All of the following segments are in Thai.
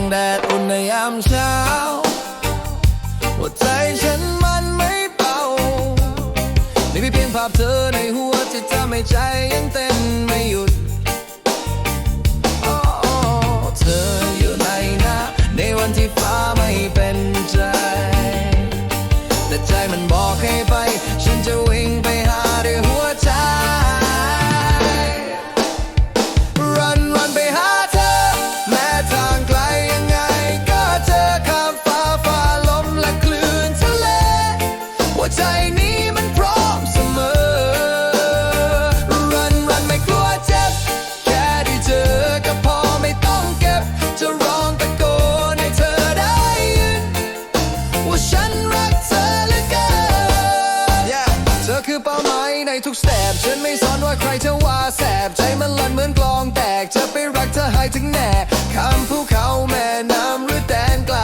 งแดดอุ่นในยามเช้า หัวใจฉันมันไม่เบาไม่เพียงภาพเธอในหัวที่ทำให้ใจยังเต้นไม่หยุดเธออยู่ในนะในวันที่ฟ้าุกสเฉันไม่สอนว่าใครจะว่าแสบ ใจมันลันเหมือนกลองแตก จะไปรักเธอหายถึงแน่คำภูเขาแม่น้ำหรือแดนไกล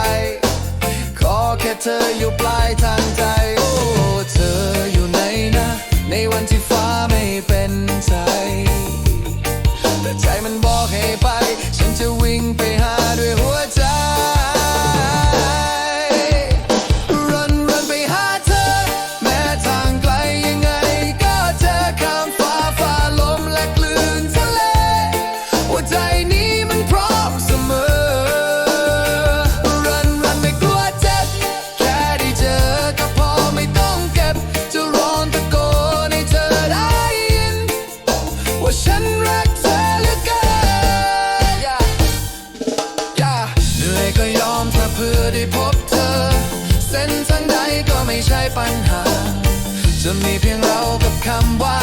ขอแค่เธออยู่ปลายทางใจ โอ้เธออยู่ไหนนะ ในวันที่ฟ้าไม่เป็นใจ แต่ใจมันบอกให้ไป ฉันจะวิ่งไป ว่าฉันรักเธอหลือเกิเหนื่อยก็ยอมถ้าเพื่อได้พบเธอ เส้นทางใดก็ไม่ใช่ปัญหา จะมีเพียงเรากับคำว่า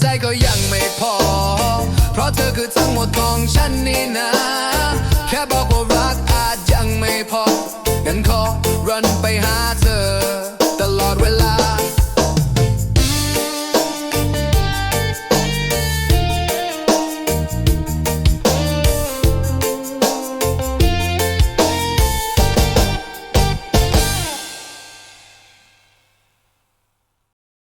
ใจก็ยังไม่พอ เพราะเธอคือทั้งหมดของฉันนี่นะ แค่บอกว่ารักอาจยังไม่พองั้นขอรันไปหาเธอ